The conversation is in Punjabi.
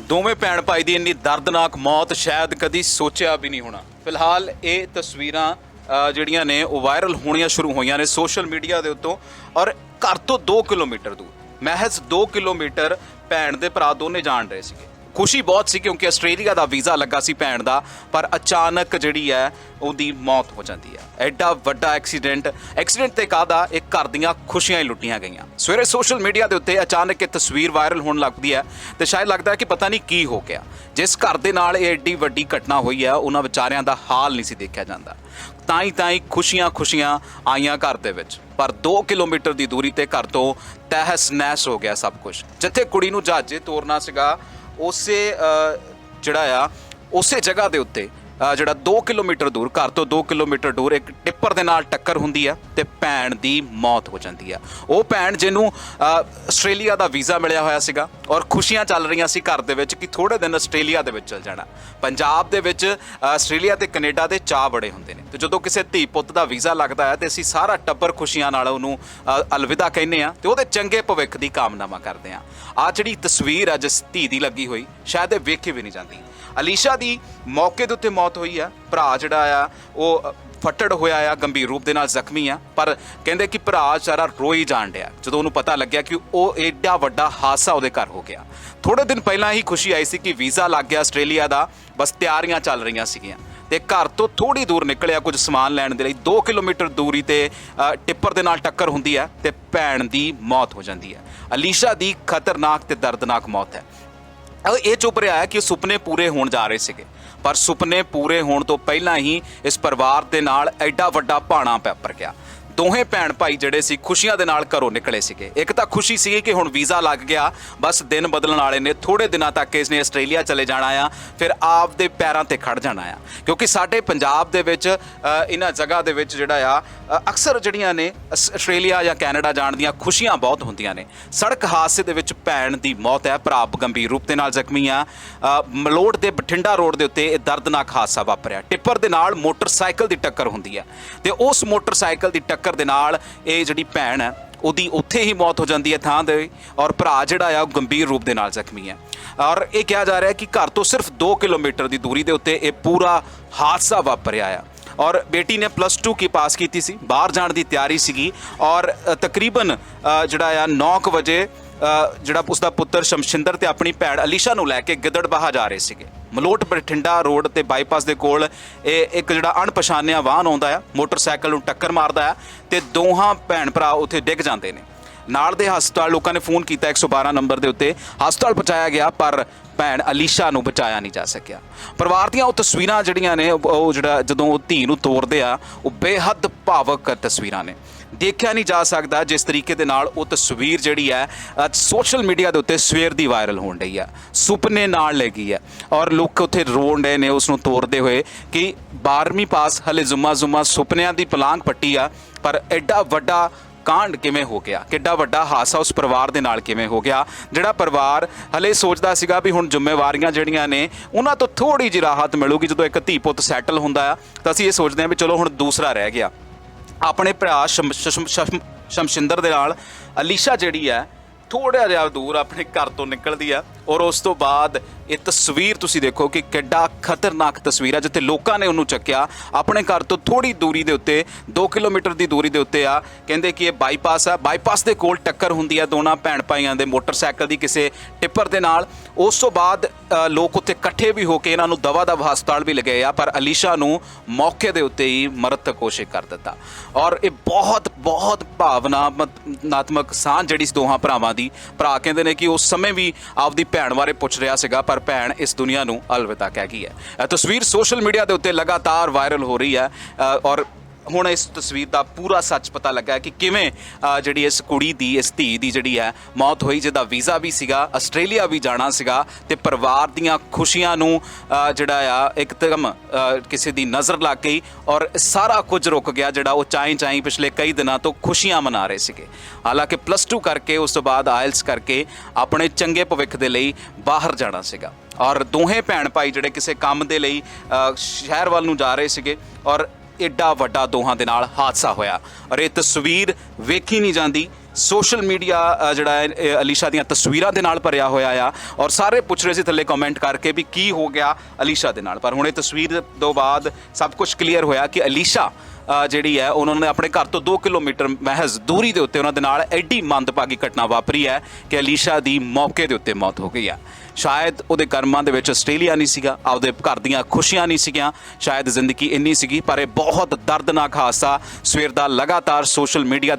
ਦੋਵੇਂ ਭੈਣ ਭਾਈ ਦੀ ਇੰਨੀ ਦਰਦਨਾਕ ਮੌਤ ਸ਼ਾਇਦ ਕਦੀ ਸੋਚਿਆ ਵੀ ਨਹੀਂ ਹੋਣਾ। ਫਿਲਹਾਲ ਇਹ ਤਸਵੀਰਾਂ ਅ, ਜਿਹੜੀਆਂ ਨੇ ਉਹ ਵਾਇਰਲ ਹੋਣੀਆਂ ਸ਼ੁਰੂ ਹੋਈਆਂ ਨੇ ਸੋਸ਼ਲ ਮੀਡੀਆ ਦੇ ਉੱਤੋਂ ਔਰ ਘਰ ਤੋਂ 2 ਕਿਲੋਮੀਟਰ ਦੂਰ। ਮਹਿਜ਼ 2 ਕਿਲੋਮੀਟਰ ਭੈਣ ਦੇ ਭਰਾ ਦੋਨੇ ਜਾਣ ਰਹੇ ਸੀਗੇ। ਖੁਸ਼ੀ ਬਹੁਤ ਸੀ ਕਿਉਂਕਿ ਆਸਟ੍ਰੇਲੀਆ ਦਾ ਵੀਜ਼ਾ ਲੱਗਾ ਸੀ ਭੈਣ ਦਾ, ਪਰ ਅਚਾਨਕ ਜਿਹੜੀ ਹੈ ਉਹਦੀ ਮੌਤ ਹੋ ਜਾਂਦੀ ਹੈ। ਐਡਾ ਵੱਡਾ ਐਕਸੀਡੈਂਟ ਐਕਸੀਡੈਂਟ ਤੇ ਕਾਹਦਾ? ਇੱਕ ਘਰ ਦੀਆਂ ਖੁਸ਼ੀਆਂ ਹੀ ਲੁੱਟੀਆਂ ਗਈਆਂ। ਸਵੇਰੇ ਸੋਸ਼ਲ ਮੀਡੀਆ ਦੇ ਉੱਤੇ ਅਚਾਨਕ ਇਹ ਤਸਵੀਰ ਵਾਇਰਲ ਹੋਣ ਲੱਗਦੀ ਹੈ ਤੇ ਸ਼ਾਇਦ ਲੱਗਦਾ ਹੈ ਕਿ ਪਤਾ ਨਹੀਂ ਕੀ ਹੋ ਗਿਆ। ਜਿਸ ਘਰ ਦੇ ਨਾਲ ਇਹ ਐਡੀ ਵੱਡੀ ਘਟਨਾ ਹੋਈ ਹੈ, ਉਹਨਾਂ ਵਿਚਾਰਿਆਂ ਦਾ ਹਾਲ ਨਹੀਂ ਸੀ ਦੇਖਿਆ ਜਾਂਦਾ। ਤਾਂ ਹੀ ਤਾਂ ਹੀ ਖੁਸ਼ੀਆਂ ਖੁਸ਼ੀਆਂ ਆਈਆਂ ਘਰ ਦੇ ਵਿੱਚ। ਪਰ 2 ਕਿਲੋਮੀਟਰ ਦੀ ਦੂਰੀ ਤੇ ਘਰ ਤੋਂ ਤਹਿਸ ਨਹਿਸ ਹੋ ਗਿਆ ਸਭ ਕੁਝ। ਜਿੱਥੇ ਕੁੜੀ ਨੂੰ ਜਹਾਜ਼ੇ ਤੋਰਨਾ ਸੀਗਾ ਉਸੇ ਜਿਹੜਾ ਆ ਉਸੇ ਜਗ੍ਹਾ ਦੇ ਉੱਤੇ ਜਿਹੜਾ 2 ਕਿਲੋਮੀਟਰ ਦੂਰ, ਘਰ ਤੋਂ 2 ਕਿਲੋਮੀਟਰ ਦੂਰ ਇੱਕ ਟਿੱਪਰ ਦੇ ਨਾਲ ਟੱਕਰ ਹੁੰਦੀ ਆ ਤੇ ਭੈਣ ਦੀ ਮੌਤ ਹੋ ਜਾਂਦੀ ਆ। ਉਹ ਭੈਣ ਜਿਹਨੂੰ ਆਸਟ੍ਰੇਲੀਆ ਦਾ ਵੀਜ਼ਾ ਮਿਲਿਆ ਹੋਇਆ ਸੀਗਾ ਔਰ ਖੁਸ਼ੀਆਂ ਚੱਲ ਰਹੀਆਂ ਸੀ ਘਰ ਦੇ ਵਿੱਚ ਕਿ ਥੋੜੇ ਦਿਨ ਆਸਟ੍ਰੇਲੀਆ ਦੇ ਵਿੱਚ ਚਲ ਜਾਣਾ। ਪੰਜਾਬ ਦੇ ਵਿੱਚ ਆਸਟ੍ਰੇਲੀਆ ਤੇ ਕੈਨੇਡਾ ਦੇ ਚਾਹ ਬੜੇ ਹੁੰਦੇ ਨੇ। ਤੇ ਜਦੋਂ ਕਿਸੇ ਧੀ ਪੁੱਤ ਦਾ ਵੀਜ਼ਾ ਲੱਗਦਾ ਹੈ ਤੇ ਅਸੀਂ ਸਾਰਾ ਟੱਬਰ ਖੁਸ਼ੀਆਂ ਨਾਲ ਉਹਨੂੰ ਅਲਵਿਦਾ ਕਹਿੰਦੇ ਆ ਤੇ ਉਹਦੇ ਚੰਗੇ ਭਵਿੱਖ ਦੀ ਕਾਮਨਾਵਾਂ ਕਰਦੇ ਆ ਆ ਜਿਹੜੀ ਤਸਵੀਰ ਆ, ਜਿਸ ਧੀ ਦੀ ਲੱਗੀ ਹੋਈ, ਸ਼ਾਇਦ ਇਹ ਵੇਖੀ ਵੀ ਨਹੀਂ ਜਾਂਦੀ। ਅਲੀਸ਼ਾ ਦੀ ਮੌਕੇ ਦੇ ਉੱਤੇ ਮੌਤ ਹੋਈ ਆ। ਭਰਾ ਜਿਹੜਾ ਆ, ਉਹ ਫੱਟੜ ਹੋਇਆ ਆ, ਗੰਭੀਰ ਰੂਪ ਦੇ ਨਾਲ ਜ਼ਖਮੀ ਆ। ਪਰ ਕਹਿੰਦੇ ਕਿ ਭਰਾ ਸਾਰਾ ਰੋਈ ਜਾਣ ਡਿਆ। ਜਦੋਂ ਉਹਨੂੰ ਪਤਾ ਲੱਗਿਆ ਕਿ ਉਹ ਐਡਾ ਵੱਡਾ ਹਾਦਸਾ ਉਹਦੇ ਘਰ ਹੋ ਗਿਆ। ਥੋੜੇ ਦਿਨ ਪਹਿਲਾਂ ਹੀ ਖੁਸ਼ੀ ਆਈ ਸੀ ਕਿ ਵੀਜ਼ਾ ਲੱਗ ਗਿਆ ਆਸਟ੍ਰੇਲੀਆ ਦਾ। ਬਸ ਤਿਆਰੀਆਂ ਚੱਲ ਰਹੀਆਂ ਸੀਗੀਆਂ। ਤੇ ਘਰ ਤੋਂ ਥੋੜੀ ਦੂਰ ਨਿਕਲਿਆ ਕੁਝ ਸਮਾਨ ਲੈਣ ਦੇ ਲਈ। 2 ਕਿਲੋਮੀਟਰ ਦੂਰੀ ਤੇ ਟਿੱਪਰ ਦੇ ਨਾਲ ਟੱਕਰ ਹੁੰਦੀ ਹੈ ਤੇ ਭੈਣ ਦੀ ਮੌਤ ਹੋ ਜਾਂਦੀ ਹੈ ਅਲੀਸ਼ਾ ਦੀ ਖਤਰਨਾਕ ਤੇ ਦਰਦਨਾਕ ਮੌਤ ਹੈ। ਇਹ ਚੁੱਪ ਰਿਹਾ ਹੈ ਕਿ ਸੁਪਨੇ ਪੂਰੇ ਹੋਣ ਜਾ ਰਹੇ ਸੀਗੇ। ਪਰ ਸੁਪਨੇ ਪੂਰੇ ਹੋਣ ਤੋਂ ਪਹਿਲਾਂ ਹੀ ਇਸ ਪਰਿਵਾਰ ਦੇ ਨਾਲ ਐਡਾ ਵੱਡਾ ਭਾਣਾ ਪੈਪਰ ਗਿਆ ਦੋਹੇ ਭੈਣ ਭਾਈ ਜਿਹੜੇ ਸੀ ਖੁਸ਼ੀਆਂ ਦੇ ਨਾਲ ਘਰੋਂ ਨਿਕਲੇ ਸੀਗੇ। ਇੱਕ ਤਾਂ ਖੁਸ਼ੀ ਸੀ ਕਿ ਹੁਣ ਵੀਜ਼ਾ ਲੱਗ ਗਿਆ ਬਸ ਦਿਨ ਬਦਲਣ ਵਾਲੇ ਨੇ ਥੋੜੇ ਦਿਨਾਂ ਤੱਕ ਇਸ ਨੇ ਆਸਟ੍ਰੇਲੀਆ ਚਲੇ ਜਾਣਾ ਆ ਫਿਰ ਆਪ ਦੇ ਪੈਰਾਂ ਤੇ ਖੜ ਜਾਣਾ ਆ। ਕਿਉਂਕਿ ਸਾਡੇ ਪੰਜਾਬ ਦੇ ਵਿੱਚ ਇਹਨਾਂ ਜਗ੍ਹਾ ਦੇ ਵਿੱਚ ਜਿਹੜਾ ਆ ਅਕਸਰ ਜਿਹੜੀਆਂ ਨੇ ਆਸ- ਆਸਟ੍ਰੇਲੀਆ ਜਾਂ ਕੈਨੇਡਾ ਜਾਣ ਦੀਆਂ ਖੁਸ਼ੀਆਂ ਬਹੁਤ ਹੁੰਦੀਆਂ ਨੇ। ਸੜਕ ਹਾਦਸੇ ਦੇ ਵਿੱਚ ਭੈਣ ਦੀ ਮੌਤ ਹੈ ਭਰਾ ਗੰਭੀਰ ਰੂਪ ਦੇ ਨਾਲ ਜ਼ਖਮੀ ਆ। ਅ, ਮਲੋਟ ਦੇ ਬਠਿੰਡਾ ਰੋਡ ਦੇ ਉੱਤੇ ਇਹ ਦਰਦਨਾਕ ਹਾਦਸਾ ਵਾਪਰਿਆ। ਟਿੱਪਰ ਦੇ ਨਾਲ ਮੋਟਰਸਾਈਕਲ ਦੀ ਟੱਕਰ ਹੁੰਦੀ ਹੈ ਤੇ ਉਸ ਮੋਟਰਸਾਈਕਲ ਦੀ ਟੱਕਰ ਦੇ ਨਾਲ ਇਹ ਜਿਹੜੀ ਭੈਣ ਹੈ, ਉਹਦੀ ਉੱਥੇ ਹੀ ਮੌਤ ਹੋ ਜਾਂਦੀ ਹੈ ਥਾਂ ਦੇ ਔਰ ਭਰਾ ਜਿਹੜਾ ਆ, ਉਹ ਗੰਭੀਰ ਰੂਪ ਦੇ ਨਾਲ ਜ਼ਖਮੀ ਹੈ। ਔਰ ਇਹ ਕਿਹਾ ਜਾ ਰਿਹਾ ਹੈ ਕਿ ਘਰ ਤੋਂ ਸਿਰਫ 2 ਕਿਲੋਮੀਟਰ ਦੀ ਦੂਰੀ ਦੇ ਉੱਤੇ ਇਹ ਪੂਰਾ ਹਾਦਸਾ ਵਾਪਰਿਆ ਆ। ਔਰ ਬੇਟੀ ਨੇ ਪਲੱਸ 2 ਕੀ ਪਾਸ ਕੀਤੀ ਸੀ? ਬਾਹਰ ਜਾਣ ਦੀ ਤਿਆਰੀ ਸੀਗੀ ਔਰ ਤਕਰੀਬਨ ਜਿਹੜਾ ਆ 9 ਵਜੇ ਅ, ਜਿਹੜਾ ਉਸਦਾ ਪੁੱਤਰ ਸ਼ਮਸ਼ਿੰਦਰ ਤੇ ਆਪਣੀ ਭੈਣ ਅਲੀਸ਼ਾ ਨੂੰ ਲੈ ਕੇ ਗਿੱਦੜਬਾਹਾ ਜਾ ਰਹੇ ਸੀਗੇ। ਮਲੋਟ ਬਠਿੰਡਾ ਰੋਡ ਤੇ ਬਾਈਪਾਸ ਦੇ ਕੋਲ ਇਹ ਇੱਕ ਜਿਹੜਾ ਅਣਪਛਾਣਿਆ ਵਾਹਨ ਆਉਂਦਾ ਆ ਮੋਟਰਸਾਈਕਲ ਨੂੰ ਟੱਕਰ ਮਾਰਦਾ ਆ ਤੇ ਦੋਹਾਂ ਭੈਣ ਭਰਾ ਉੱਥੇ ਡਿੱਗ ਜਾਂਦੇ ਨੇ। ਨਾਲ ਦੇ ਹਸਪਤਾਲ ਲੋਕਾਂ ਨੇ ਫੋਨ ਕੀਤਾ 112 ਨੰਬਰ ਦੇ ਉੱਤੇ ਹਸਪਤਾਲ ਪਹੁੰਚਾਇਆ ਗਿਆ ਪਰ ਭੈਣ ਅਲੀਸ਼ਾ ਨੂੰ ਬਚਾਇਆ ਨਹੀਂ ਜਾ ਸਕਿਆ। ਪਰਿਵਾਰ ਦੀਆਂ ਉਹ ਤਸਵੀਰਾਂ ਜਿਹੜੀਆਂ ਨੇ ਉਹ ਜਿਹੜਾ ਜਦੋਂ ਉਹ ਧੀ ਨੂੰ ਤੋਰਦੇ ਆ ਉਹ ਬੇਹੱਦ ਭਾਵਕ ਤਸਵੀਰਾਂ ਨੇ। ਦੇਖਿਆ ਨਹੀਂ ਜਾ ਸਕਦਾ ਜਿਸ ਤਰੀਕੇ ਦੇ ਨਾਲ ਉਹ ਤਸਵੀਰ ਜਿਹੜੀ ਹੈ ਸੋਸ਼ਲ ਮੀਡੀਆ ਦੇ ਉੱਤੇ ਸਵੇਰ ਦੀ ਵਾਇਰਲ ਹੋਣ ਰਹੀ ਆ ਸੁਪਨੇ ਨਾਲ ਲੈ ਗਈ ਹੈ ਔਰ ਲੋਕ ਉੱਥੇ ਰੋਣ ਰਹੇ ਨੇ ਉਸ ਨੂੰ ਤੋਰਦੇ ਹੋਏ ਕਿ 12ਵੀਂ ਪਾਸ ਹਲੇ ਜ਼ੁਮਾ ਜ਼ੁਮਾ ਸੁਪਨਿਆਂ ਦੀ ਪਲਾਂਗ ਪੱਟੀ ਆ, ਪਰ ਐਡਾ ਵੱਡਾ ਕਾਂਡ ਕਿਵੇਂ ਹੋ ਗਿਆ? ਕਿੱਡਾ ਵੱਡਾ ਹਾਸਾ ਉਸ ਪਰਿਵਾਰ ਦੇ ਨਾਲ ਕਿਵੇਂ ਹੋ ਗਿਆ? ਜਿਹੜਾ ਪਰਿਵਾਰ ਹਲੇ ਸੋਚਦਾ ਸੀਗਾ ਵੀ ਹੁਣ ਜ਼ਿੰਮੇਵਾਰੀਆਂ ਜਿਹੜੀਆਂ ਨੇ, ਉਹਨਾਂ ਤੋਂ ਥੋੜੀ ਜਿਹੀ ਰਾਹਤ ਮਿਲੂਗੀ ਜਦੋਂ ਇੱਕ ਧੀ ਪੁੱਤ ਸੈਟਲ ਹੁੰਦਾ ਆ, ਤਾਂ ਅਸੀਂ ਇਹ ਸੋਚਦੇ ਹਾਂ ਵੀ ਚਲੋ ਹੁਣ ਦੂਸਰਾ ਰਹਿ ਗਿਆ। ਆਪਣੇ ਭਰਾ ਸ਼ਮ- ਸ਼ਮਸ਼ਿੰਦਰ ਦੇ ਨਾਲ ਅਲੀਸ਼ਾ ਜਿਹੜੀ ਹੈ ਥੋੜਾ ਜਿਹਾ ਦੂਰ ਆਪਣੇ ਘਰ ਤੋਂ ਨਿਕਲਦੀ ਆ ਔਰ ਉਸ ਤੋਂ ਬਾਅਦ ਇਹ ਤਸਵੀਰ ਤੁਸੀਂ ਦੇਖੋ ਕਿ ਕਿੱਡਾ ਖਤਰਨਾਕ ਤਸਵੀਰ ਆ, ਜਿੱਥੇ ਲੋਕਾਂ ਨੇ ਉਹਨੂੰ ਚੱਕਿਆ। ਆਪਣੇ ਘਰ ਤੋਂ ਥੋੜੀ ਦੂਰੀ ਦੇ ਉੱਤੇ 2 ਕਿਲੋਮੀਟਰ ਦੀ ਦੂਰੀ ਦੇ ਉੱਤੇ ਆ। ਕਹਿੰਦੇ ਕਿ ਇਹ ਬਾਈਪਾਸ ਆ। ਬਾਈਪਾਸ ਦੇ ਕੋਲ ਟੱਕਰ ਹੁੰਦੀ ਆ ਦੋਨਾਂ ਭੈਣ ਭਾਈਆਂ ਦੇ ਮੋਟਰਸਾਈਕਲ ਦੀ ਕਿਸੇ ਟਿੱਪਰ ਦੇ ਨਾਲ। ਉਸ ਤੋਂ ਬਾਅਦ ਲੋਕ ਉੱਥੇ ਇਕੱਠੇ ਵੀ ਹੋ ਕੇ ਇਹਨਾਂ ਨੂੰ ਦਵਾ ਦਵਾ ਹਸਪਤਾਲ ਵੀ ਲਗਾਏ ਆ, ਪਰ ਅਲੀਸ਼ਾ ਨੂੰ ਮੌਕੇ ਦੇ ਉੱਤੇ ਹੀ ਮਰਤ ਘੋਸ਼ਿਤ ਕਰ ਦਿੱਤਾ। ਔਰ ਇਹ ਬਹੁਤ ਬਹੁਤ ਭਾਵਨਾਤਮਕ ਸਾਂਝ ਜਿਹੜੀ ਇਸ ਦੋਹਾਂ ਭਰਾਵਾਂ ਦੀ ਭਰਾ ਕਹਿੰਦੇ ਨੇ ਕਿ ਉਸ ਸਮੇਂ ਵੀ ਆਪਦੀ ਭੈਣ ਬਾਰੇ ਪੁੱਛ ਰਿਹਾ ਸੀਗਾ ਪਰ ਭੈਣ ਇਸ ਦੁਨੀਆ ਨੂੰ ਅਲਵਿਦਾ ਕਹਿ ਗਈ ਹੈ। ਇਹ ਤਸਵੀਰ ਸੋਸ਼ਲ ਮੀਡੀਆ ਦੇ ਉੱਤੇ ਲਗਾਤਾਰ ਵਾਇਰਲ ਹੋ ਰਹੀ ਹੈ ਅ, ਔਰ ਹੁਣ ਇਸ ਤਸਵੀਰ ਦਾ ਪੂਰਾ ਸੱਚ ਪਤਾ ਲੱਗਾ ਕਿ ਕਿਵੇਂ ਜਿਹੜੀ ਇਸ ਕੁੜੀ ਦੀ, ਇਸ ਧੀ ਦੀ ਜਿਹੜੀ ਹੈ, ਮੌਤ ਹੋਈ, ਜਿਹਦਾ ਵੀਜ਼ਾ ਵੀ ਸੀਗਾ, ਆਸਟ੍ਰੇਲੀਆ ਵੀ ਜਾਣਾ ਸੀਗਾ ਤੇ ਪਰਿਵਾਰ ਦੀਆਂ ਖੁਸ਼ੀਆਂ ਨੂੰ ਜਿਹੜਾ ਆ ਇੱਕਦਮ ਕਿਸੇ ਦੀ ਨਜ਼ਰ ਲੱਗ ਗਈ ਔਰ ਸਾਰਾ ਕੁਝ ਰੁਕ ਗਿਆ ਜਿਹੜਾ ਉਹ ਚਾਈ ਚਾਈ ਪਿਛਲੇ ਕਈ ਦਿਨਾਂ ਤੋਂ ਖੁਸ਼ੀਆਂ ਮਨਾ ਰਹੇ ਸੀਗੇ। ਹਾਲਾਂਕਿ ਪਲੱਸ 2 ਕਰਕੇ, ਉਸ ਤੋਂ ਬਾਅਦ ਆਇਲਸ ਕਰਕੇ ਆਪਣੇ ਚੰਗੇ ਭਵਿੱਖ ਦੇ ਲਈ ਬਾਹਰ ਜਾਣਾ ਸੀਗਾ ਔਰ ਦੋਹੇ ਭੈਣ ਭਾਈ ਜਿਹੜੇ ਕਿਸੇ ਕੰਮ ਦੇ ਲਈ ਸ਼ਹਿਰ ਵੱਲ ਨੂੰ ਜਾ ਰਹੇ ਸੀਗੇ ਔਰ ਐਡਾ ਵੱਡਾ ਦੋਹਾਂ ਦੇ ਨਾਲ ਹਾਦਸਾ ਹੋਇਆ। ਔਰ ਇਹ ਤਸਵੀਰ ਵੇਖੀ ਨਹੀਂ ਜਾਂਦੀ। ਸੋਸ਼ਲ ਮੀਡੀਆ ਜਿਹੜਾ ਹੈ ਇਹ ਅਲੀਸ਼ਾ ਦੀਆਂ ਤਸਵੀਰਾਂ ਦੇ ਨਾਲ ਭਰਿਆ ਹੋਇਆ ਆ ਔਰ ਸਾਰੇ ਪੁੱਛ ਰਹੇ ਸੀ ਥੱਲੇ ਕਮੈਂਟ ਕਰਕੇ ਵੀ ਕੀ ਹੋ ਗਿਆ ਅਲੀਸ਼ਾ ਦੇ ਨਾਲ। ਪਰ ਹੁਣ ਇਹ ਤਸਵੀਰ ਤੋਂ ਬਾਅਦ ਸਭ ਕੁਝ ਕਲੀਅਰ ਹੋਇਆ ਕਿ ਅਲੀਸ਼ਾ ਅ, ਜਿਹੜੀ ਹੈ ਉਹਨਾਂ ਨੇ ਆਪਣੇ ਘਰ ਤੋਂ 2 ਕਿਲੋਮੀਟਰ ਮਹਿਜ਼ ਦੂਰੀ ਦੇ ਉੱਤੇ ਉਹਨਾਂ ਦੇ ਨਾਲ ਐਡੀ ਮੰਦਭਾਗੀ ਘਟਨਾ ਵਾਪਰੀ ਹੈ ਕਿ ਅਲੀਸ਼ਾ ਦੀ ਮੌਕੇ ਦੇ ਉੱਤੇ ਮੌਤ ਹੋ ਗਈ ਹੈ ਸ਼ਾਇਦ ਉਹਦੇ ਕਰਮਾਂ ਦੇ ਵਿੱਚ ਆਸਟ੍ਰੇਲੀਆ ਨਹੀਂ ਸੀਗਾ ਆਪਦੇ ਘਰ ਦੀਆਂ ਖੁਸ਼ੀਆਂ ਨਹੀਂ ਸੀਗੀਆਂ ਸ਼ਾਇਦ ਜ਼ਿੰਦਗੀ ਇੰਨੀ ਸੀਗੀ ਪਰ ਇਹ ਬਹੁਤ ਦਰਦਨਾਕ ਹਾਦਸਾ ਸਵੇਰ ਦਾ ਲਗਾਤਾਰ ਸੋਸ਼ਲ ਮੀਡੀਆ